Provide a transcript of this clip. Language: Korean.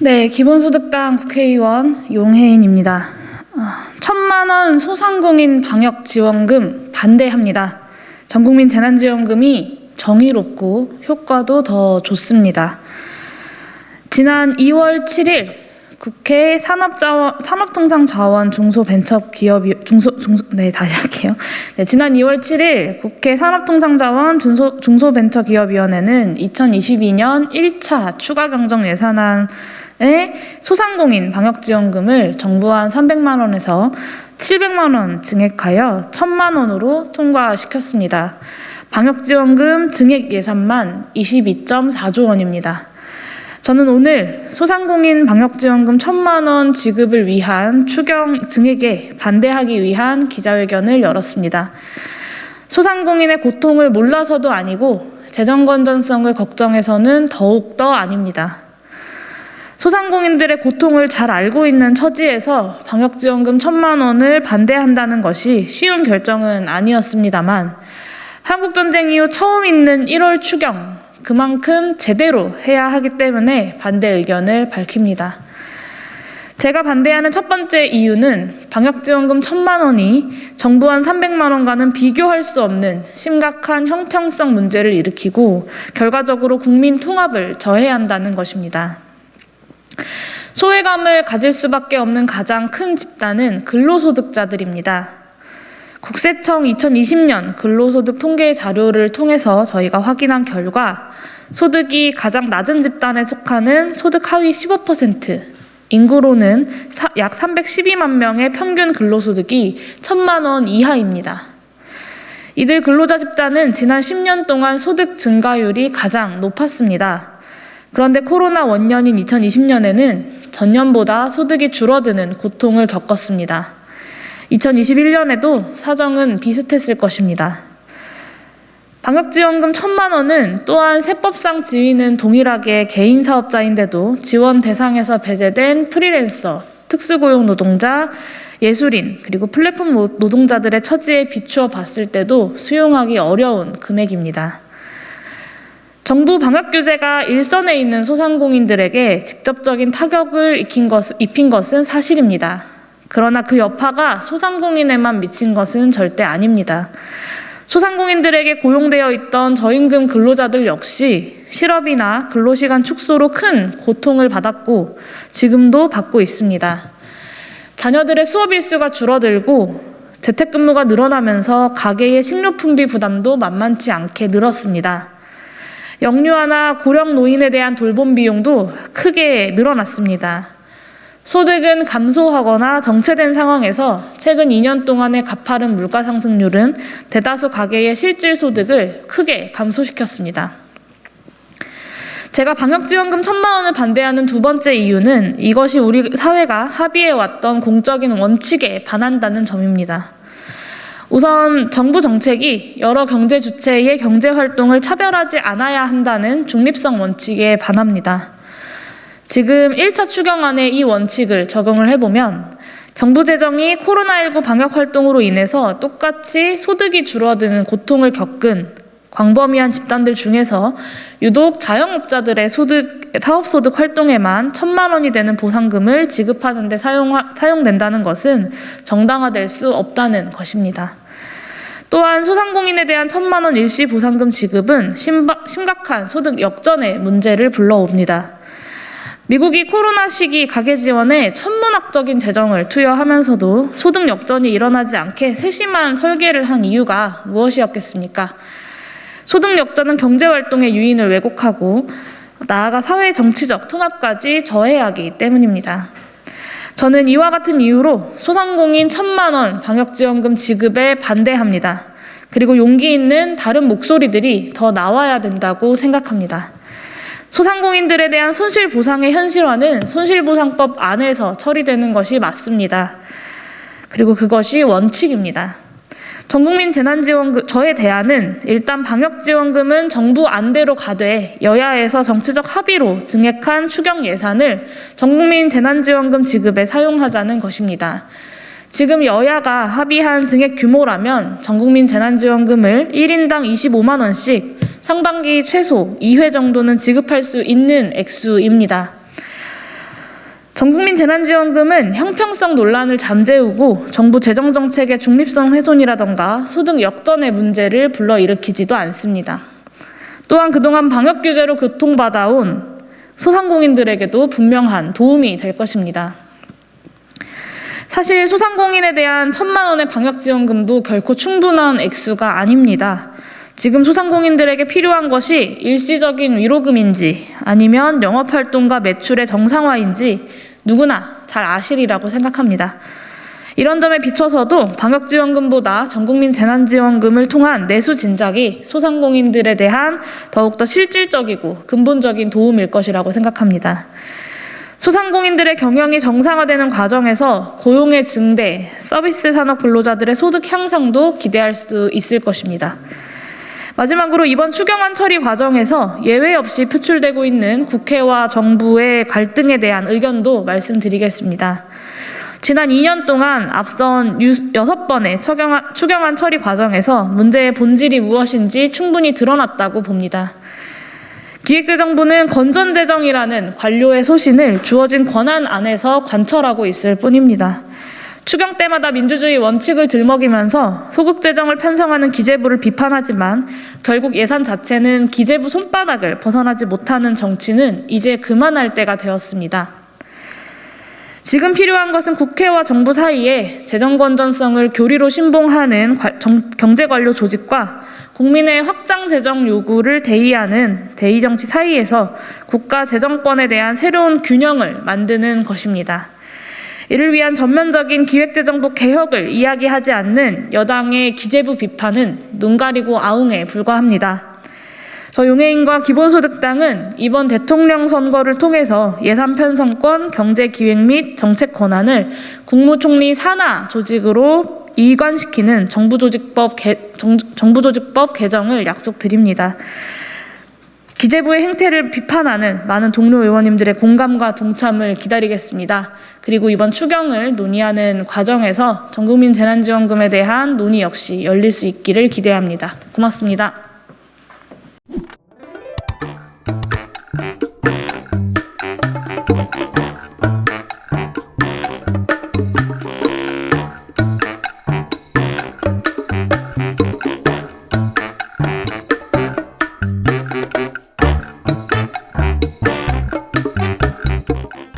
네, 기본소득당 국회의원 용혜인입니다. 어, 천만 원 소상공인 방역 지원금 반대합니다. 전국민 재난지원금이 정의롭고 효과도 더 좋습니다. 지난 2월 7일 국회 산업자원, 산업통상자원 중소벤처기업 중소 중소 네 다시 할게요. 네, 지난 2월 7일 국회 산업통상자원 중소 중소벤처기업위원회는 2022년 1차 추가 경정 예산안 의 소상공인 방역지원금을 정부안 300만 원에서 700만 원 증액하여 1000만 원으로 통과시켰습니다. 방역지원금 증액 예산만 22.4조 원입니다. 저는 오늘 소상공인 방역지원금 1000만 원 지급을 위한 추경 증액에 반대하기 위한 기자회견을 열었습니다. 소상공인의 고통을 몰라서도 아니고 재정 건전성을 걱정해서는 더욱더 아닙니다. 소상공인들의 고통을 잘 알고 있는 처지에서 방역지원금 천만 원을 반대한다는 것이 쉬운 결정은 아니었습니다만 한국전쟁 이후 처음 있는 1월 추경 그만큼 제대로 해야 하기 때문에 반대 의견을 밝힙니다. 제가 반대하는 첫 번째 이유는 방역지원금 천만 원이 정부안 300만 원과는 비교할 수 없는 심각한 형평성 문제를 일으키고 결과적으로 국민 통합을 저해한다는 것입니다. 소외감을 가질 수밖에 없는 가장 큰 집단은 근로소득자들입니다. 국세청 2020년 근로소득 통계 자료를 통해서 저희가 확인한 결과 소득이 가장 낮은 집단에 속하는 소득 하위 15%, 인구로는 약 312만 명의 평균 근로소득이 1천만 원 이하입니다. 이들 근로자 집단은 지난 10년 동안 소득 증가율이 가장 높았습니다. 그런데 코로나 원년인 2020년에는 전년보다 소득이 줄어드는 고통을 겪었습니다. 2021년에도 사정은 비슷했을 것입니다. 방역지원금 천만 원은 또한 세법상 지위는 동일하게 개인 사업자인데도 지원 대상에서 배제된 프리랜서, 특수고용 노동자, 예술인, 그리고 플랫폼 노동자들의 처지에 비추어 봤을 때도 수용하기 어려운 금액입니다. 정부 방역 규제가 일선에 있는 소상공인들에게 직접적인 타격을 입힌, 것은 사실입니다. 그러나 그 여파가 소상공인에만 미친 것은 절대 아닙니다. 소상공인들에게 고용되어 있던 저임금 근로자들 역시 실업이나 근로시간 축소로 큰 고통을 받았고 지금도 받고 있습니다. 자녀들의 수업 일수가 줄어들고 재택근무가 늘어나면서 가계의 식료품비 부담도 만만치 않게 늘었습니다. 영유아나 고령 노인에 대한 돌봄 비용도 크게 늘어났습니다. 소득은 감소하거나 정체된 상황에서 최근 2년 동안의 가파른 물가 상승률은 대다수 가계의 실질 소득을 크게 감소시켰습니다. 제가 방역지원금 천만 원을 반대하는 두 번째 이유는 이것이 우리 사회가 합의해 왔던 공적인 원칙에 반한다는 점입니다. 우선 정부 정책이 여러 경제 주체의 경제 활동을 차별하지 않아야 한다는 중립성 원칙에 반합니다. 지금 1차 추경안의 이 원칙을 적용을 해보면 정부 재정이 코로나19 방역 활동으로 인해서 똑같이 소득이 줄어드는 고통을 겪은 광범위한 집단들 중에서 유독 자영업자들의 소득, 사업소득 활동에만 천만 원이 되는 보상금을 지급하는 데 사용, 사용된다는 것은 정당화될 수 없다는 것입니다. 또한 소상공인에 대한 천만 원 일시 보상금 지급은 심각한 소득 역전의 문제를 불러옵니다. 미국이 코로나 시기 가계 지원에 천문학적인 재정을 투여하면서도 소득 역전이 일어나지 않게 세심한 설계를 한 이유가 무엇이었겠습니까? 소득 역전은 경제 활동의 유인을 왜곡하고 나아가 사회 정치적 통합까지 저해하기 때문입니다. 저는 이와 같은 이유로 소상공인 천만 원 방역지원금 지급에 반대합니다. 그리고 용기 있는 다른 목소리들이 더 나와야 된다고 생각합니다. 소상공인들에 대한 손실 보상의 현실화는 손실보상법 안에서 처리되는 것이 맞습니다. 그리고 그것이 원칙입니다. 전국민 재난지원금, 저의 대안은 일단 방역지원금은 정부 안대로 가되 여야에서 정치적 합의로 증액한 추경 예산을 전국민 재난지원금 지급에 사용하자는 것입니다. 지금 여야가 합의한 증액 규모라면 전국민 재난지원금을 1인당 25만 원씩 상반기 최소 2회 정도는 지급할 수 있는 액수입니다. 전국민 재난지원금은 형평성 논란을 잠재우고 정부 재정 정책의 중립성 훼손이라던가 소득 역전의 문제를 불러일으키지도 않습니다. 또한 그동안 방역 규제로 교통받아온 소상공인들에게도 분명한 도움이 될 것입니다. 사실 소상공인에 대한 천만 원의 방역 지원금도 결코 충분한 액수가 아닙니다. 지금 소상공인들에게 필요한 것이 일시적인 위로금인지 아니면 영업 활동과 매출의 정상화인지 누구나 잘 아시리라고 생각합니다. 이런 점에 비춰서도 방역지원금보다 전국민 재난지원금을 통한 내수 진작이 소상공인들에 대한 더욱더 실질적이고 근본적인 도움일 것이라고 생각합니다. 소상공인들의 경영이 정상화되는 과정에서 고용의 증대, 서비스 산업 근로자들의 소득 향상도 기대할 수 있을 것입니다. 마지막으로 이번 추경안 처리 과정에서 예외 없이 표출되고 있는 국회와 정부의 갈등에 대한 의견도 말씀드리겠습니다. 지난 2년 동안 앞선 6번의 추경안, 추경안 처리 과정에서 문제의 본질이 무엇인지 충분히 드러났다고 봅니다. 기획재정부는 건전재정이라는 관료의 소신을 주어진 권한 안에서 관철하고 있을 뿐입니다. 추경 때마다 민주주의 원칙을 들먹이면서 소극 재정을 편성하는 기재부를 비판하지만 결국 예산 자체는 기재부 손바닥을 벗어나지 못하는 정치는 이제 그만할 때가 되었습니다. 지금 필요한 것은 국회와 정부 사이에 재정 건전성을 교리로 신봉하는 경제 관료 조직과 국민의 확장 재정 요구를 대의하는 대의 정치 사이에서 국가 재정권에 대한 새로운 균형을 만드는 것입니다. 이를 위한 전면적인 기획재정부 개혁을 이야기하지 않는 여당의 기재부 비판은 눈 가리고 아웅에 불과합니다. 저 용해인과 기본소득당은 이번 대통령 선거를 통해서 예산 편성권, 경제 기획 및 정책 권한을 국무총리 산하 조직으로 이관시키는 정부조직법, 개, 정, 정부조직법 개정을 약속드립니다. 기재부의 행태를 비판하는 많은 동료 의원님들의 공감과 동참을 기다리겠습니다. 그리고 이번 추경을 논의하는 과정에서 전국민 재난지원금에 대한 논의 역시 열릴 수 있기를 기대합니다. 고맙습니다.